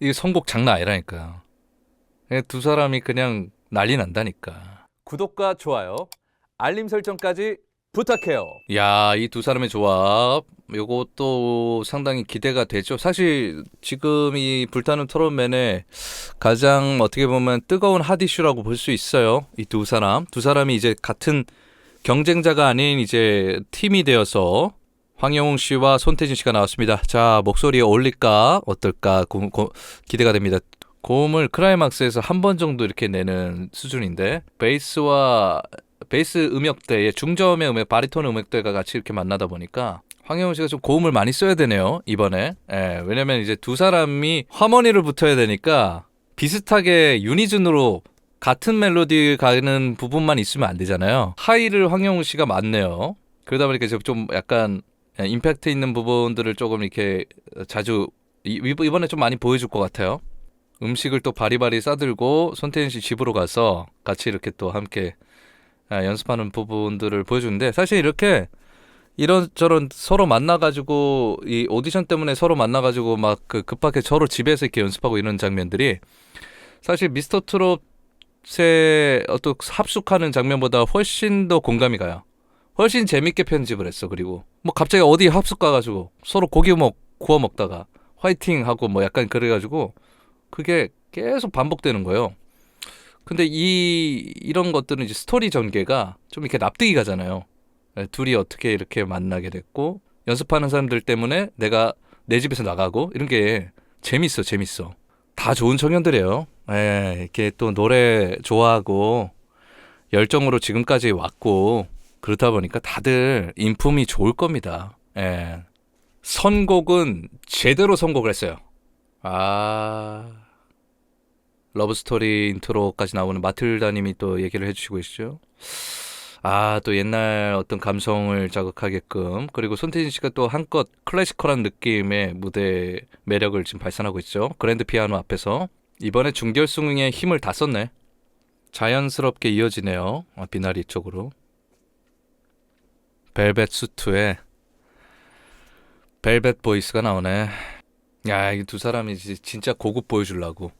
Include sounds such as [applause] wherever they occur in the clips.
이게 선곡 장난 아니라니까요. 그냥 두 사람이 그냥 난리 난다니까. 구독과 좋아요, 알림 설정까지 부탁해요. 야, 이 두 사람의 조합, 요것도 상당히 기대가 되죠. 사실 지금 이 불타는 토론맨의 가장 어떻게 보면 뜨거운 핫 이슈라고 볼 수 있어요. 이 두 사람, 두 사람이 이제 같은 경쟁자가 아닌 이제 팀이 되어서 황영웅 씨와 손태진 씨가 나왔습니다. 자, 목소리에 어울릴까? 어떨까? 고, 고- 기대가 됩니다. 고음을 클라이막스에서 한 번 정도 이렇게 내는 수준인데 베이스와 베이스 음역대의 중저음의 음역, 바리톤 음역대가 같이 이렇게 만나다 보니까 황영훈 씨가 좀 고음을 많이 써야 되네요 이번에. 예, 왜냐면 이제 두 사람이 하모니를 붙어야 되니까 비슷하게 유니즌으로 같은 멜로디 가는 부분만 있으면 안 되잖아요. 하이를 황영훈 씨가 맞네요. 그러다 보니까 이제 좀 약간 임팩트 있는 부분들을 조금 이렇게 자주 이- 이번에 좀 많이 보여줄 것 같아요. 음식을 또 바리바리 싸들고 손태진 씨 집으로 가서 같이 이렇게 또 함께 아, 연습하는 부분들을 보여주는데 사실 이렇게 이런저런 서로 만나가지고 이 오디션 때문에 서로 만나가지고 막 그 급하게 서로 집에서 이렇게 연습하고 이런 장면들이 사실 미스터 트롯의 어떤 합숙하는 장면보다 훨씬 더 공감이 가요. 훨씬 재밌게 편집을 했어. 그리고 뭐 갑자기 어디 합숙 가가지고 서로 고기 먹 구워 먹다가 화이팅 하고 뭐 약간 그래가지고 그게 계속 반복되는 거예요. 근데 이 이런 것들은 이제 스토리 전개가 좀 이렇게 납득이 가잖아요. 예, 둘이 어떻게 이렇게 만나게 됐고 연습하는 사람들 때문에 내가 내 집에서 나가고 이런 게 재밌어, 재밌어. 다 좋은 청년들이에요. 예, 이렇게 또 노래 좋아하고 열정으로 지금까지 왔고 그렇다 보니까 다들 인품이 좋을 겁니다. 예. 선곡은 제대로 선곡을 했어요. 아. 러브스토리 인트로까지 나오는 마틀다님이 또 얘기를 해주시고 계시죠. 아, 또 옛날 어떤 감성을 자극하게끔 그리고 손태진 씨가 또 한껏 클래시컬한 느낌의 무대 매력을 지금 발산하고 있죠. 그랜드 피아노 앞에서 이번에 중결승에 힘을 다 썼네. 자연스럽게 이어지네요. 아, 비나리 쪽으로. 벨벳 수트에 벨벳 보이스가 나오네. 야, 이 두 사람이 지- 진짜 고급 보여주려고.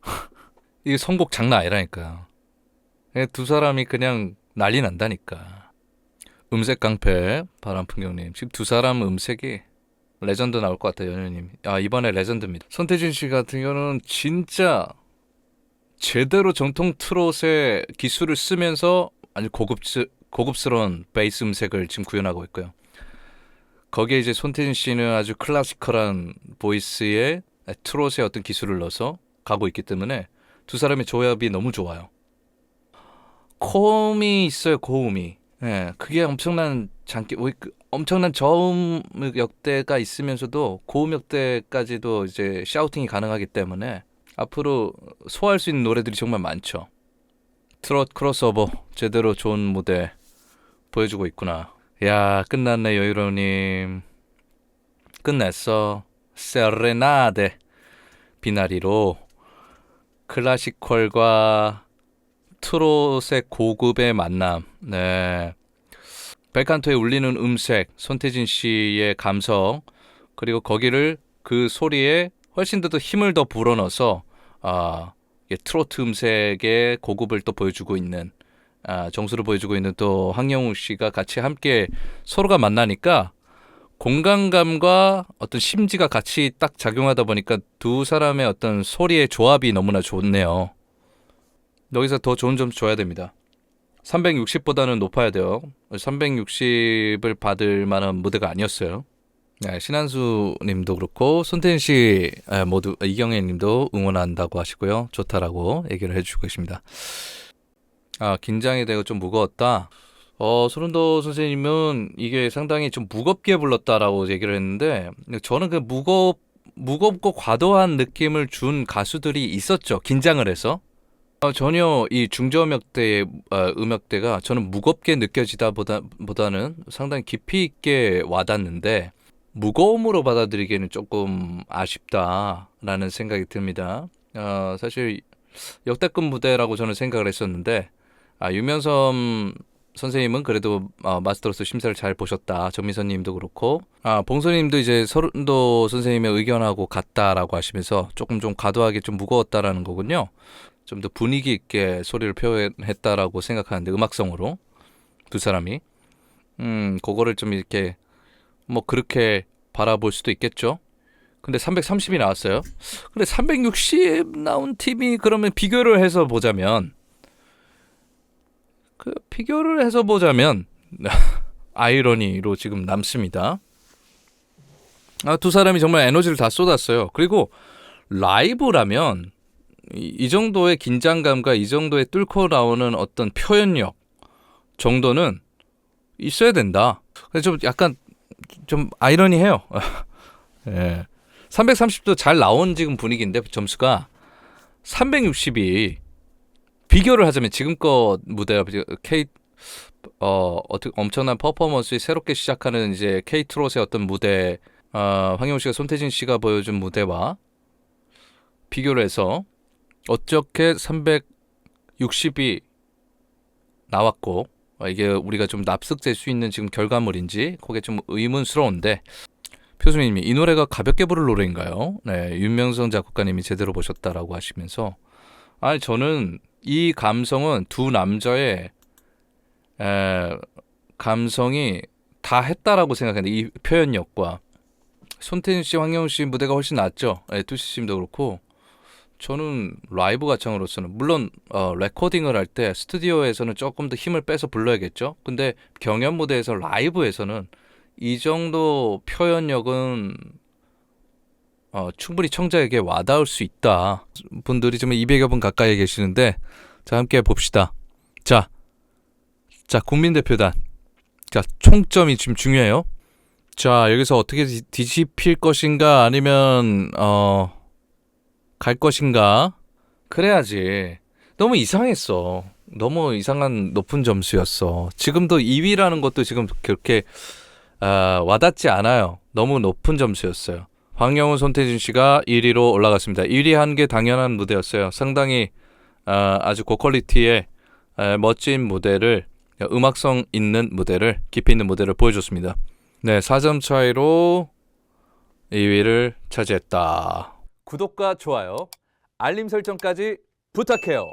[laughs] 이게 선곡 장난 아니라니까요. 두 사람이 그냥 난리 난다니까. 음색 깡패 바람풍경님 지금 두 사람 음색이 레전드 나올 것 같아요 연우님. 아 이번에 레전드입니다. 손태진 씨 같은 경우는 진짜 제대로 정통 트롯의 기술을 쓰면서 아주 고급스 고급스러운 베이스 음색을 지금 구현하고 있고요. 거기에 이제 손태진 씨는 아주 클래시컬한 보이스에 트롯의 어떤 기술을 넣어서 가고 있기 때문에 두 사람의 조합이 너무 좋아요. 고음이 있어요, 고음이. 예, 그게 엄청난 장기, 뭐, 그 엄청난 저음 역대가 있으면서도 고음 역대까지도 이제 샤우팅이 가능하기 때문에 앞으로 소화할 수 있는 노래들이 정말 많죠. 트롯 크로스오버 제대로 좋은 무대 보여주고 있구나. 야, 끝났네, 여유로님. 끝냈어. 세레나데 비나리로 클래시컬과 트롯의 고급의 만남. 네. 벨칸토에 울리는 음색, 손태진 씨의 감성, 그리고 거기를 그 소리에 훨씬 더 힘을 더 불어넣어서 아, 트로트 음색의 고급을 또 보여주고 있는 아, 정수를 보여주고 있는 또 황영우 씨가 같이 함께 서로가 만나니까 공간감과 어떤 심지가 같이 딱 작용하다 보니까 두 사람의 어떤 소리의 조합이 너무나 좋네요. 여기서 더 좋은 점 줘야 됩니다. 360보다는 높아야 돼요. 360을 받을 만한 무대가 아니었어요. 네, 신한수 님도 그렇고 손태진 씨 에, 모두 이경혜 님도 응원한다고 하시고요. 좋다라고 얘기를 해주고 계십니다. 아, 긴장이 되고 좀 무거웠다. 어, 소른도 선생님은 이게 상당히 좀 무겁게 불렀다라고 얘기를 했는데 저는 그 무겁 무겁고 과도한 느낌을 준 가수들이 있었죠. 긴장을 해서. 어, 전혀 이 중저음역대의 어, 음역대가 저는 무겁게 느껴지다 보다, 보다는 상당히 깊이 있게 와닿는데 무거움으로 받아들이기에는 조금 아쉽다라는 생각이 듭니다. 어, 사실 역대급 무대라고 저는 생각을 했었는데 아, 유면섬 선생님은 그래도 어, 마스터로서 심사를 잘 보셨다. 정미선님도 그렇고, 아 봉선님도 이제 서른도 선생님의 의견하고 같다라고 하시면서 조금 좀 과도하게 좀 무거웠다라는 거군요. 좀 더 분위기 있게 소리를 표현했다라고 생각하는데 음악성으로 두 사람이, 음 그거를 좀 이렇게 뭐 그렇게 바라볼 수도 있겠죠. 근데 330이 나왔어요. 근데 360 나온 팀이 그러면 비교를 해서 보자면 그 비교를 해서 보자면 [laughs] 아이러니로 지금 남습니다. 아, 두 사람이 정말 에너지를 다 쏟았어요. 그리고 라이브라면 이, 이 정도의 긴장감과 이 정도의 뚫고 나오는 어떤 표현력 정도는 있어야 된다. 좀 약간 좀 아이러니해요. [laughs] 예. 330도 잘 나온 지금 분위기인데 점수가 360이 비교를 하자면 지금껏 무대와 K 어 어떻게 엄청난 퍼포먼스에 새롭게 시작하는 이제 K 트롯의 어떤 무대 어, 황영우 씨가 손태진 씨가 보여준 무대와 비교를 해서 어떻게 360이 나왔고 어, 이게 우리가 좀 납득될 수 있는 지금 결과물인지 그게 좀 의문스러운데 표수님이 이 노래가 가볍게 부를 노래인가요? 네, 윤명성 작곡가님이 제대로 보셨다라고 하시면서 아니 저는 이 감성은 두 남자의 에, 감성이 다 했다라고 생각했는데 이 표현력과 손태진 씨, 황영우 씨 무대가 훨씬 낫죠. 네, 투시 씨도 그렇고 저는 라이브 가창으로서는 물론 어, 레코딩을 할 때 스튜디오에서는 조금 더 힘을 빼서 불러야겠죠. 근데 경연 무대에서 라이브에서는 이 정도 표현력은 어, 충분히 청자에게 와닿을 수 있다. 분들이 좀 200여 분 가까이 계시는데 자 함께 봅시다. 자, 자 국민대표단. 자 총점이 지금 중요해요. 자 여기서 어떻게 뒤- 뒤집힐 것인가 아니면 어 갈 것인가 그래야지. 너무 이상했어. 너무 이상한 높은 점수였어. 지금도 2위라는 것도 지금 그렇게 아, 와닿지 않아요. 너무 높은 점수였어요. 황영훈, 손태진 씨가 1위로 올라갔습니다. 1위 한 게 당연한 무대였어요. 상당히 아, 아주 고퀄리티의 에, 멋진 무대를 음악성 있는 무대를 깊이 있는 무대를 보여줬습니다. 네, 4점 차이로 2위를 차지했다. 구독과 좋아요, 알림 설정까지 부탁해요.